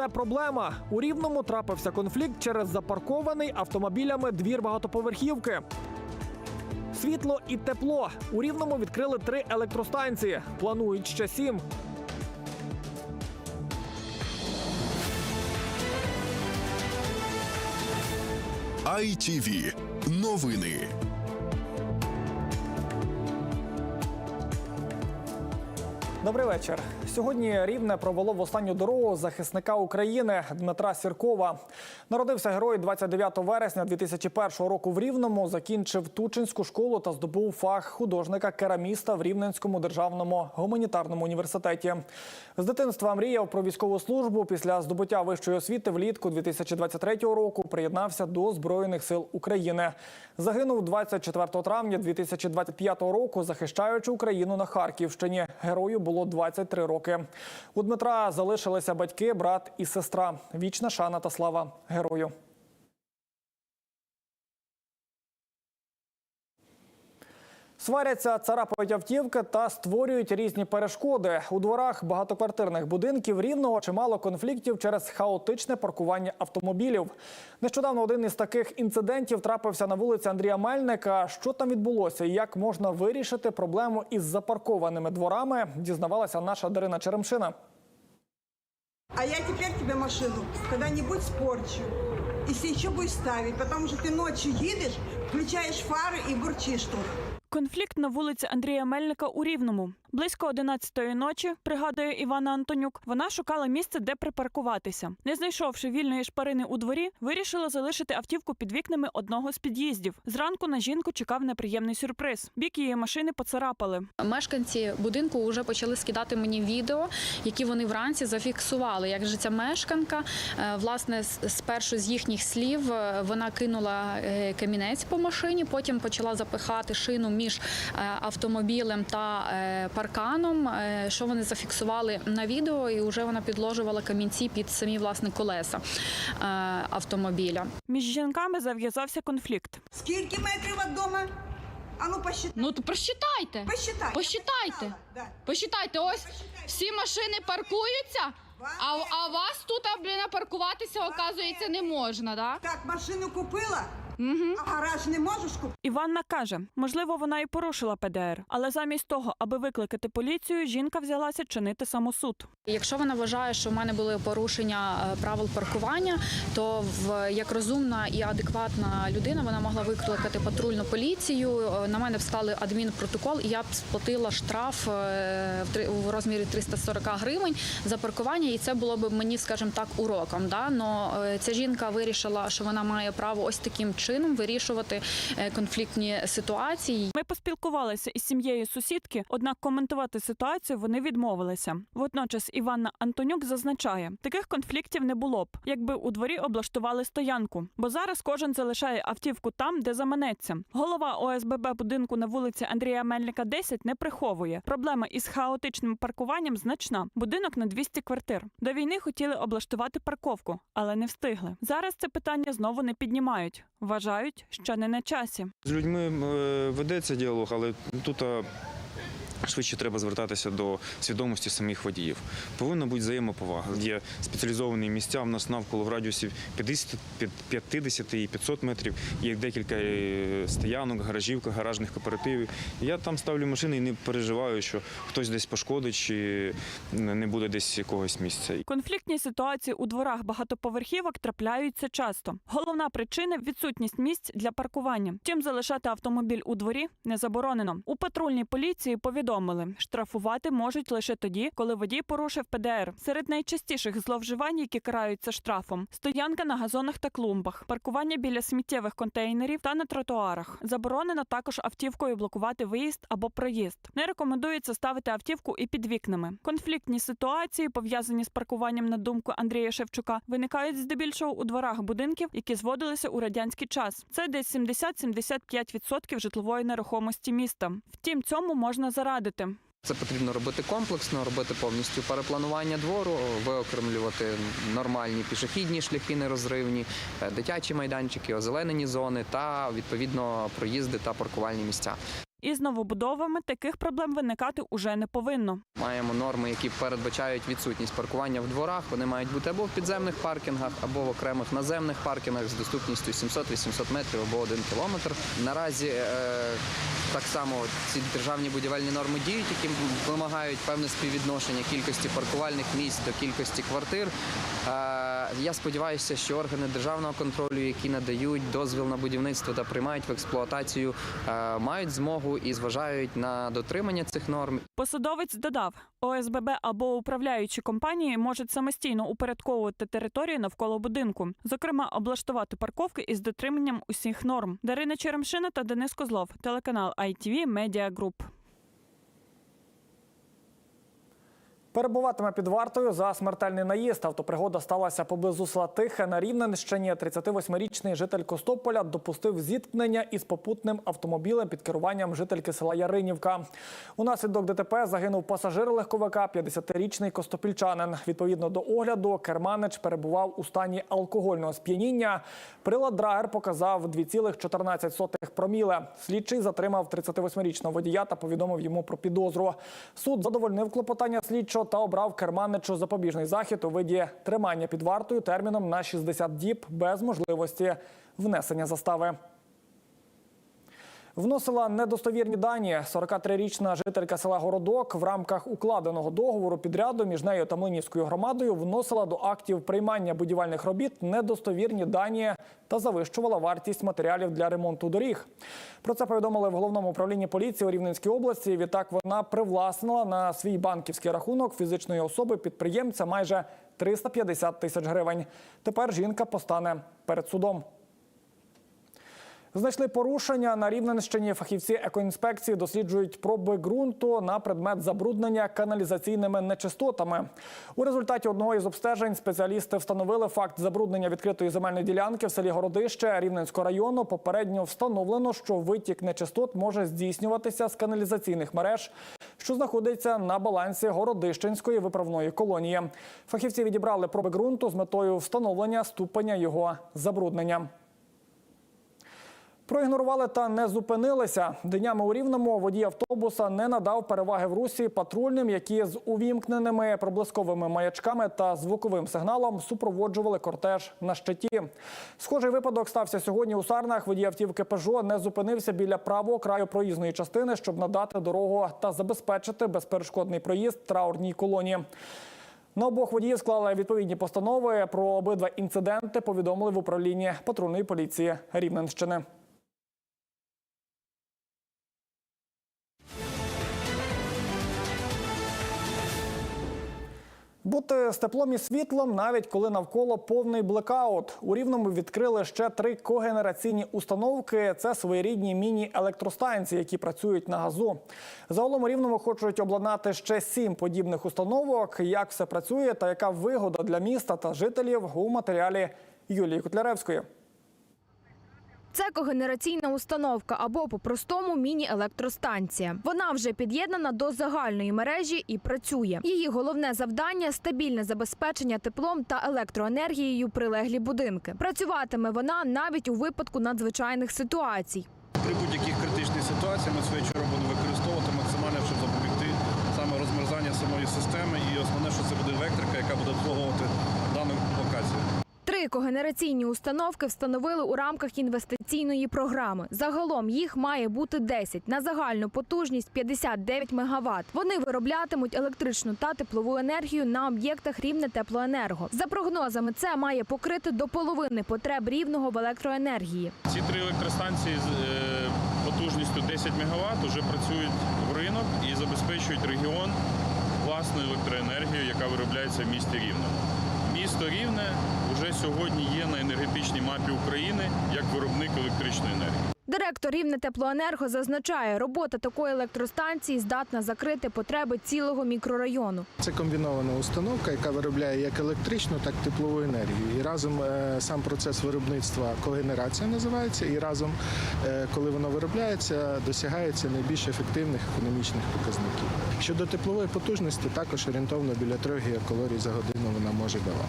це проблема. У рівному трапився конфлікт через запаркований автомобілями двір багатоповерхівки. Світло і тепло. У рівному відкрили три електростанції. Планують ще сім. ITV. Новини. Добрий вечір. Сьогодні рівне провело в останню дорогу захисника України Дмитра Сіркова. Народився герой 29 вересня 2001 року в Рівному. Закінчив Тучинську школу та здобув фах художника-кераміста в Рівненському державному гуманітарному університеті. З дитинства мріяв про військову службу. Після здобуття вищої освіти влітку 2023 року приєднався до Збройних сил України. Загинув 24 травня 2025 року, захищаючи Україну на Харківщині. Герою було 23 роки. У Дмитра залишилися батьки, брат і сестра. Вічна шана та слава герою. Сваряться, царапають автівки та створюють різні перешкоди. У дворах багатоквартирних будинків рівного чимало конфліктів через хаотичне паркування автомобілів. Нещодавно один із таких інцидентів трапився на вулиці Андрія Мельника. Що там відбулося і як можна вирішити проблему із запаркованими дворами, дізнавалася наша Дарина Черемшина. А я теперь тебе машину когда-нибудь спорчу. Если еще будешь ставить, потому что ты ночью едешь, включаешь фары и бурчишь тут. Конфлікт на вулиці Андрія Мельника у Рівному. Близько 11-ї ночі, пригадує Івана Антонюк, вона шукала місце, де припаркуватися. Не знайшовши вільної шпарини у дворі, вирішила залишити автівку під вікнами одного з під'їздів. Зранку на жінку чекав неприємний сюрприз. Бік її машини поцарапали. Мешканці будинку вже почали скидати мені відео, які вони вранці зафіксували. Як же ця мешканка, е, власне, спершу з їхніх слів е, вона кинула е, камінець по машині, потім почала запихати шину між автомобілем та парканом. е, Що вони зафіксували на відео, і вже вона підложувала камінці під самі власне колеса е, автомобіля. Між жінками зав'язався конфлікт. Скільки метрів від дома? А ну посчитай. Ну то просчитайте. Посчитай. Посчитайте. Да. Посчитайте, ось всі машини паркуються, а, а вас тут, блін, паркуватися, оказується, не можна, да? Так, машину купила, а гараж не можеш купити? Іванна каже, можливо, вона і порушила ПДР, але замість того, аби викликати поліцію, жінка взялася чинити самосуд. Якщо вона вважає, що в мене були порушення е, правил паркування, то в як розумна і адекватна людина вона могла викликати патрульну поліцію. е, На мене б склали адмінпротокол, і я б сплатила штраф е, в три- в розмірі 340 гривень за паркування, і це було б мені, скажімо так, уроком. Да? Но ця жінка вирішила, що вона має право ось таким чином вирішувати е, конфліктні ситуації. Ми поспілкувалися із сім'єю сусідки, однак коментувати ситуацію вони відмовилися. Водночас Іванна Антонюк зазначає, таких конфліктів не було б, якби у дворі облаштували стоянку. Бо зараз кожен залишає автівку там, де заманеться. Голова ОСББ будинку на вулиці Андрія Мельника 10 не приховує. Проблема із хаотичним паркуванням значна. Будинок на 200 квартир. До війни хотіли облаштувати парковку, але не встигли. Зараз це питання знову не піднімають. Вважають, що не на часі. З людьми е, ведеться діалог, але тут швидше треба звертатися до свідомості самих водіїв. Повинна бути взаємоповага. Є спеціалізовані місця в нас навколо в радіусі 50, 50 і 500 метрів. Є декілька е, стоянок, гаражів, гаражних кооперативів. Я там ставлю машини і не переживаю, що хтось десь пошкодить чи не буде десь якогось місця. Конфліктні ситуації у дворах багатоповерхівок трапляються часто. Головна причина відсутність місць для паркування. Втім, залишати автомобіль у дворі не заборонено. У патрульній поліції повідомили, штрафувати можуть лише тоді, коли водій порушив ПДР. Серед найчастіших зловживань, які караються штрафом: стоянка на газонах та клумбах, паркування біля сміттєвих контейнерів та на тротуарах. Заборонено також автівкою блокувати виїзд або проїзд. Не рекомендується ставити автівку і під вікнами. Конфліктні ситуації, пов'язані з паркуванням на думку Андрія Шевчука, виникають здебільшого у дворах будинків, які зводилися у радянський час. Це десь 70-75% житлової нерухомості міста. Втім, цьому можна зарадити. Це потрібно робити комплексно, робити повністю перепланування двору, виокремлювати нормальні пішохідні шляхи нерозривні, е, дитячі майданчики, озеленені зони та відповідно проїзди та паркувальні місця. Із новобудовами таких проблем виникати уже не повинно. Маємо норми, які передбачають відсутність паркування в дворах. Вони мають бути або в підземних паркінгах, або в окремих наземних паркінгах з доступністю 700-800 метрів або 1 кілометр. Наразі е, так само ці державні будівельні норми діють, які вимагають певне співвідношення кількості паркувальних місць до кількості квартир. Е, я сподіваюся, що органи державного контролю, які надають дозвіл на будівництво та приймають в експлуатацію, е, мають змогу і зважають на дотримання цих норм Посадовець додав, ОСББ або управляючі компанії можуть самостійно упорядковувати територію навколо будинку, зокрема облаштувати парковки із дотриманням усіх норм. Дарина Черемшина та Денис Козлов, телеканал ITV Media Group. Перебуватиме під вартою за смертельний наїзд. Автопригода сталася поблизу села Тихе на Рівненщині. 38-річний житель Костополя допустив зіткнення із попутним автомобілем під керуванням жительки села Яринівка. Унаслідок ДТП загинув пасажир легковика, 50-річний костопільчанин. Відповідно до огляду, керманич перебував у стані алкогольного сп'яніння. Прилад Драгер показав 2,14 проміле. Слідчий затримав 38-річного водія та повідомив йому про підозру. Суд задовольнив клопотання слідчого та обрав керманичу запобіжний захід у виді тримання під вартою терміном на 60 діб без можливості внесення застави. Вносила недостовірні дані. 43-річна жителька села Городок в рамках укладеного договору підряду між нею та Млинівською громадою вносила до актів приймання будівельних робіт недостовірні дані та завищувала вартість матеріалів для ремонту доріг. Про це повідомили в головному управлінні поліції у Рівненській області. Відтак вона привласнила на свій банківський рахунок фізичної особи підприємця майже 350 тисяч гривень. Тепер жінка постане перед судом. Знайшли порушення на Рівненщині. Фахівці екоінспекції досліджують проби ґрунту на предмет забруднення каналізаційними нечистотами. У результаті одного із обстежень спеціалісти встановили факт забруднення відкритої земельної ділянки в селі Городище Рівненського району. Попередньо встановлено, що витік нечистот може здійснюватися з каналізаційних мереж, що знаходиться на балансі Городищенської виправної колонії. Фахівці відібрали проби ґрунту з метою встановлення ступеня його забруднення. Проігнорували та не зупинилися. Днями у Рівному водій автобуса не надав переваги в русі патрульним, які з увімкненими проблисковими маячками та звуковим сигналом супроводжували кортеж на щиті. Схожий випадок стався сьогодні у Сарнах. Водій автівки Пежо не зупинився біля правого краю проїзної частини, щоб надати дорогу та забезпечити безперешкодний проїзд траурній колоні. На обох водіїв склали відповідні постанови. Про обидва інциденти повідомили в управлінні патрульної поліції Рівненщини. Бути з теплом і світлом, навіть коли навколо повний блекаут. У Рівному відкрили ще три когенераційні установки. Це своєрідні міні-електростанції, які працюють на газу. Загалом у Рівному хочуть обладнати ще сім подібних установок. Як все працює та яка вигода для міста та жителів у матеріалі Юлії Котляревської. Це когенераційна установка або по-простому міні-електростанція. Вона вже під'єднана до загальної мережі і працює. Її головне завдання стабільне забезпечення теплом та електроенергією прилеглі будинки. Працюватиме вона навіть у випадку надзвичайних ситуацій. При будь-яких критичних ситуаціях ми свої чергу будемо використовувати максимально, щоб запобігти саме розмерзання самої системи. І основне, що це буде електрика, яка буде обслуговувати. Когенераційні установки встановили у рамках інвестиційної програми. Загалом їх має бути 10 на загальну потужність 59 МВт. Вони вироблятимуть електричну та теплову енергію на об'єктах рівне теплоенерго. За прогнозами, це має покрити до половини потреб рівного в електроенергії. Ці три електростанції з е, потужністю 10 МВт вже працюють в ринок і забезпечують регіон власною електроенергією, яка виробляється в місті Рівне. Місто Рівне вже сьогодні є на енергетичній мапі України як виробник електричної енергії. Директор Рівне теплоенерго зазначає, робота такої електростанції здатна закрити потреби цілого мікрорайону. Це комбінована установка, яка виробляє як електричну, так і теплову енергію. І разом е, сам процес виробництва когенерація називається, і разом, е, коли воно виробляється, досягається найбільш ефективних економічних показників. Щодо теплової потужності, також орієнтовно біля 3 гігакалорій за годину вона може давати.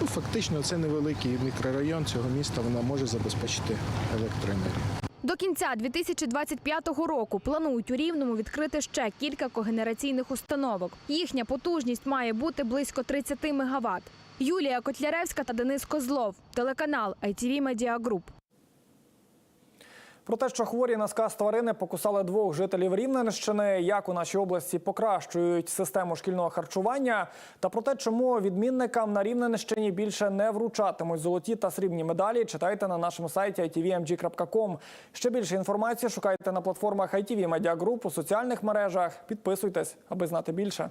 Ну, фактично, це невеликий мікрорайон цього міста, вона може забезпечити електроенергію. До кінця 2025 року планують у Рівному відкрити ще кілька когенераційних установок. Їхня потужність має бути близько 30 мегаватт. Юлія Котляревська та Денис Козлов. Телеканал ITV Media Group. Про те, що хворі на сказ тварини покусали двох жителів Рівненщини, як у нашій області покращують систему шкільного харчування, та про те, чому відмінникам на Рівненщині більше не вручатимуть золоті та срібні медалі, читайте на нашому сайті itvmg.com. Ще більше інформації шукайте на платформах ITV Media Group у соціальних мережах. Підписуйтесь, аби знати більше.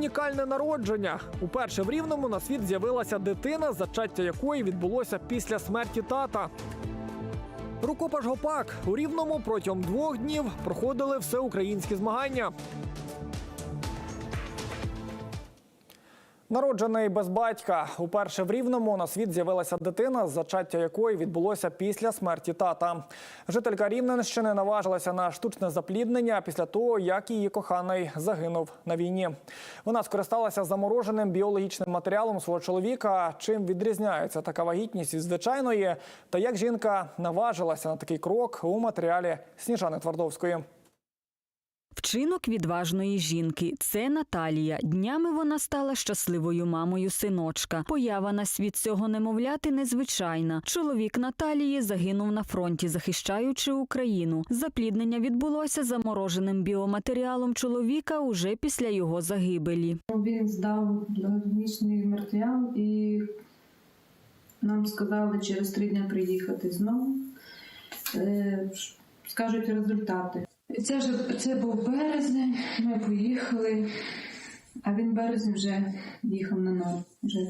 Унікальне народження. Уперше в Рівному на світ з'явилася дитина, зачаття якої відбулося після смерті тата. Рукопаш Гопак у Рівному протягом двох днів проходили всеукраїнські змагання. Народжений без батька. Уперше в Рівному на світ з'явилася дитина, зачаття якої відбулося після смерті тата. Жителька Рівненщини наважилася на штучне запліднення після того, як її коханий загинув на війні. Вона скористалася замороженим біологічним матеріалом свого чоловіка. Чим відрізняється така вагітність від звичайної, та як жінка наважилася на такий крок у матеріалі Сніжани Твардовської. Вчинок відважної жінки це Наталія. Днями вона стала щасливою мамою синочка. Поява на світ цього немовляти незвичайна. Чоловік Наталії загинув на фронті, захищаючи Україну. Запліднення відбулося замороженим біоматеріалом чоловіка уже після його загибелі. Він здав біологічний матеріал і нам сказали через три дні приїхати знову. Е, Скажуть результати. Це ж це був березень, ми поїхали, а він березень вже їхав на ноль. Вже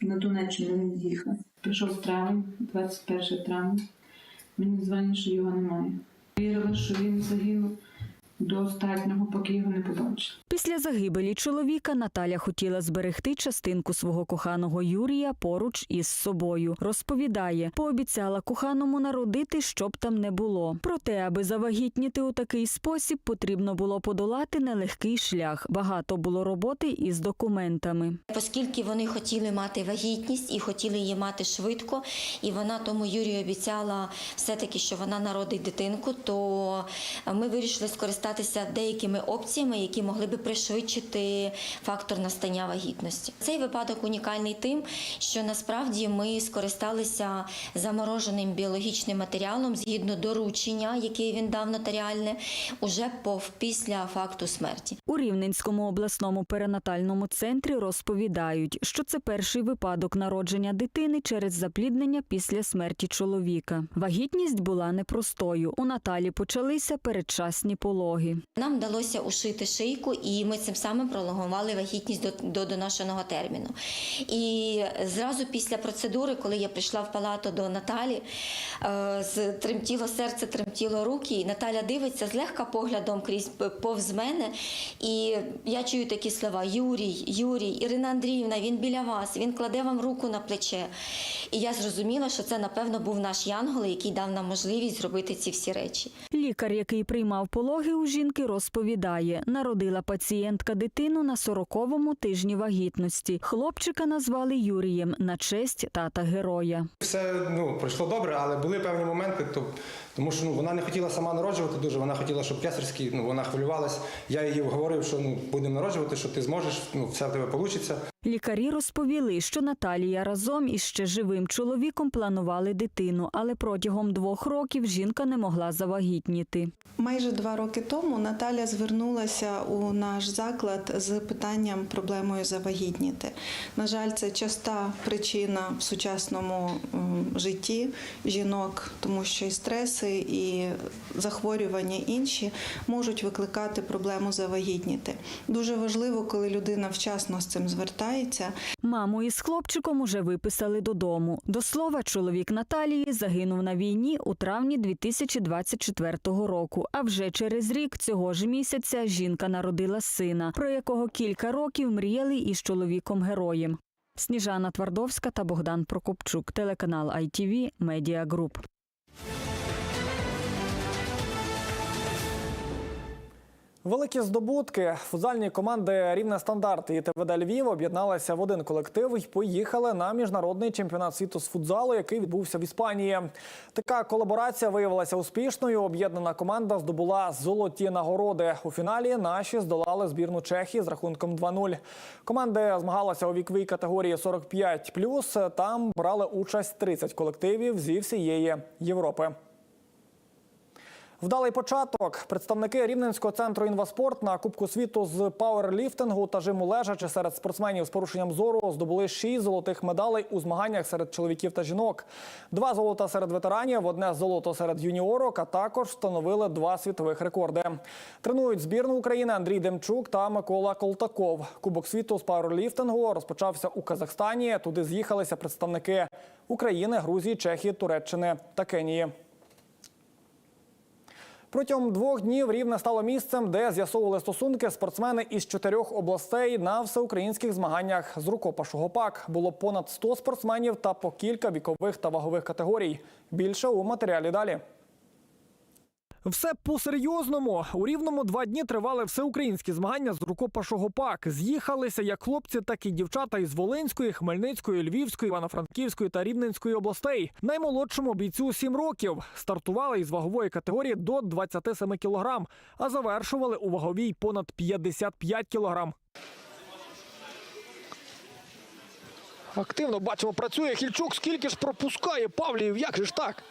на Донеччину він їхав. Прийшов травень, 21 травня. Мені дзвонять, що його немає. Вірила, що він загинув до останнього, поки його не побачила. Після загибелі чоловіка Наталя хотіла зберегти частинку свого коханого Юрія поруч із собою. Розповідає, пообіцяла коханому народити, щоб там не було. Проте, аби завагітніти у такий спосіб, потрібно було подолати нелегкий шлях. Багато було роботи із документами. Оскільки вони хотіли мати вагітність і хотіли її мати швидко, і вона тому Юрію обіцяла все-таки, що вона народить дитинку, то ми вирішили скористатися деякими опціями, які могли би пришвидшити фактор настання вагітності. Цей випадок унікальний тим, що насправді ми скористалися замороженим біологічним матеріалом згідно доручення, яке він дав нотаріальне, уже після факту смерті. У Рівненському обласному перинатальному центрі розповідають, що це перший випадок народження дитини через запліднення після смерті чоловіка. Вагітність була непростою. У Наталі почалися передчасні пологи. Нам вдалося ушити шийку, і ми цим самим пролонгували вагітність до, до доношеного терміну. І зразу після процедури, коли я прийшла в палату до Наталі, е, з- тремтіло серце, тремтіло руки, і Наталя дивиться злегка поглядом крізь повз мене. І я чую такі слова: Юрій, Юрій, Ірина Андріївна, він біля вас, він кладе вам руку на плече. І я зрозуміла, що це, напевно, був наш янгол, який дав нам можливість зробити ці всі речі. Лікар, який приймав пологи у жінки, розповідає, народила пацієнтка дитину на 40-му тижні вагітності. Хлопчика назвали Юрієм на честь тата героя. Все ну, пройшло добре, але були певні моменти, то, тому що ну, вона не хотіла сама народжувати дуже, вона хотіла, щоб кесарський, ну, вона хвилювалась. Я її вговорив, що ну, будемо народжувати, що ти зможеш, ну, все в тебе вийде. Лікарі розповіли, що Наталія разом із ще живим чоловіком планували дитину, але протягом двох років жінка не могла завагітніти. Майже два роки тому Наталя звернулася у наш заклад з питанням проблемою завагітніти. На жаль, це часта причина в сучасному житті жінок, тому що і стреси, і захворювання інші можуть викликати проблему завагітніти. Дуже важливо, коли людина вчасно з цим звертається. Залишається. Маму із хлопчиком уже виписали додому. До слова, чоловік Наталії загинув на війні у травні 2024 року. А вже через рік цього ж місяця жінка народила сина, про якого кілька років мріяли із чоловіком героєм. Сніжана Твардовська та Богдан Прокопчук, телеканал ITV Media Великі здобутки. Футзальні команди Рівне стандарт і ТВД Львів об'єдналися в один колектив і поїхали на міжнародний чемпіонат світу з футзалу, який відбувся в Іспанії. Така колаборація виявилася успішною. Об'єднана команда здобула золоті нагороди. У фіналі наші здолали збірну Чехії з рахунком 2-0. Команди змагалися у віковій категорії 45+. Там брали участь 30 колективів зі всієї Європи. Вдалий початок. Представники Рівненського центру інваспорт на Кубку світу з пауерліфтингу та жиму лежачи серед спортсменів з порушенням зору здобули шість золотих медалей у змаганнях серед чоловіків та жінок. Два золота серед ветеранів, одне золото серед юніорок, а також встановили два світових рекорди. Тренують збірну України Андрій Демчук та Микола Колтаков. Кубок світу з пауерліфтингу розпочався у Казахстані. Туди з'їхалися представники України, Грузії, Чехії, Туреччини та Кенії. Протягом двох днів рівне стало місцем, де з'ясовували стосунки спортсмени із чотирьох областей на всеукраїнських змаганнях з рукопашу гопак. Було понад 100 спортсменів та по кілька вікових та вагових категорій. Більше у матеріалі далі. Все по-серйозному. У рівному два дні тривали всеукраїнські змагання з рукопашу гопак. З'їхалися як хлопці, так і дівчата із Волинської, Хмельницької, Львівської, Івано-Франківської та Рівненської областей. Наймолодшому бійцю 7 років. Стартували із вагової категорії до 27 кілограм, а завершували у ваговій понад 55 кілограм. Активно бачимо, працює Хільчук. Скільки ж пропускає Павліїв? Як же ж так?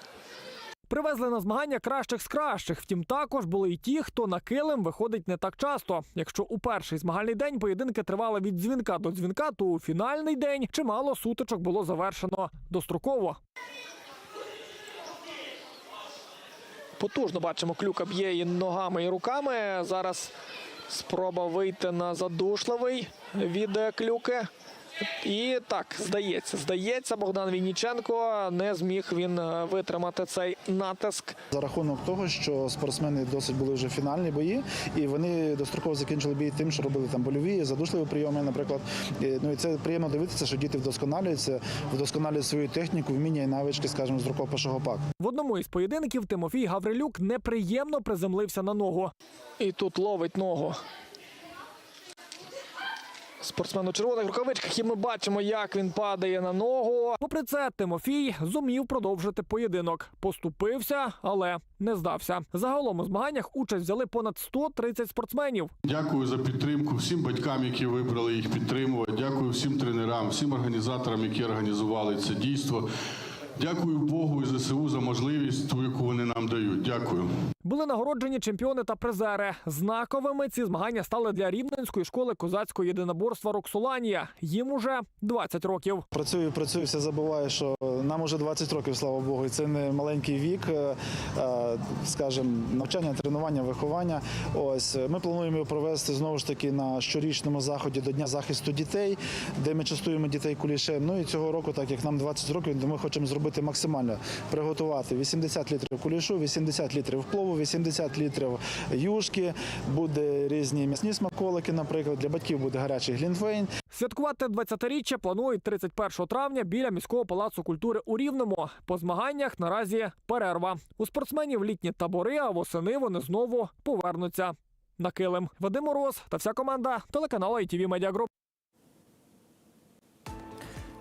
Привезли на змагання кращих з кращих. Втім, також були й ті, хто на килим виходить не так часто. Якщо у перший змагальний день поєдинки тривали від дзвінка до дзвінка, то у фінальний день чимало сутичок було завершено достроково. Потужно бачимо, клюка б'є і ногами і руками. Зараз спроба вийти на задушливий від е, клюки. І так, здається, здається, Богдан Вінніченко не зміг він е, витримати цей натиск. За рахунок того, що спортсмени досить були вже фінальні бої, і вони достроково закінчили бій тим, що робили там больові, задушливі прийоми, наприклад. І, Ну і це приємно дивитися, що діти вдосконалюються, вдосконалюють свою техніку, вміння і навички, скажімо, з рукопашого пак. В одному із поєдинків Тимофій Гаврилюк неприємно приземлився на ногу. І тут ловить ногу. Спортсмен у червоних рукавичках, і ми бачимо, як він падає на ногу. Попри це, Тимофій зумів продовжити поєдинок. Поступився, але не здався. Загалом у змаганнях участь взяли понад 130 спортсменів. Дякую за підтримку всім батькам, які вибрали їх підтримувати. Дякую всім тренерам, всім організаторам, які організували це дійство. Дякую Богу і ЗСУ за можливість, ту, яку вони нам дають. Дякую. Були нагороджені чемпіони та призери. Знаковими ці змагання стали для рівненської школи козацького єдиноборства Роксоланія. Їм уже 20 років. Працюю, працюю, все забуваю, що нам уже 20 років, слава Богу, і це не маленький вік, е, е, скажімо, навчання, тренування, виховання. Ось ми плануємо його провести знову ж таки на щорічному заході до Дня захисту дітей, де ми частуємо дітей кулішем. Ну і цього року, так як нам 20 років, то ми хочемо зробити максимально приготувати 80 літрів кулішу, 80 літрів плову, 80 літрів юшки. Буде різні м'ясні смаколики, наприклад. Для батьків буде гарячий глінтвейн. Святкувати 20-річчя планують 31 травня біля міського палацу культури у Рівному. По змаганнях наразі перерва. У спортсменів літні табори, а восени вони знову повернуться на килим. Вадим Мороз та вся команда телеканалу ITV Media.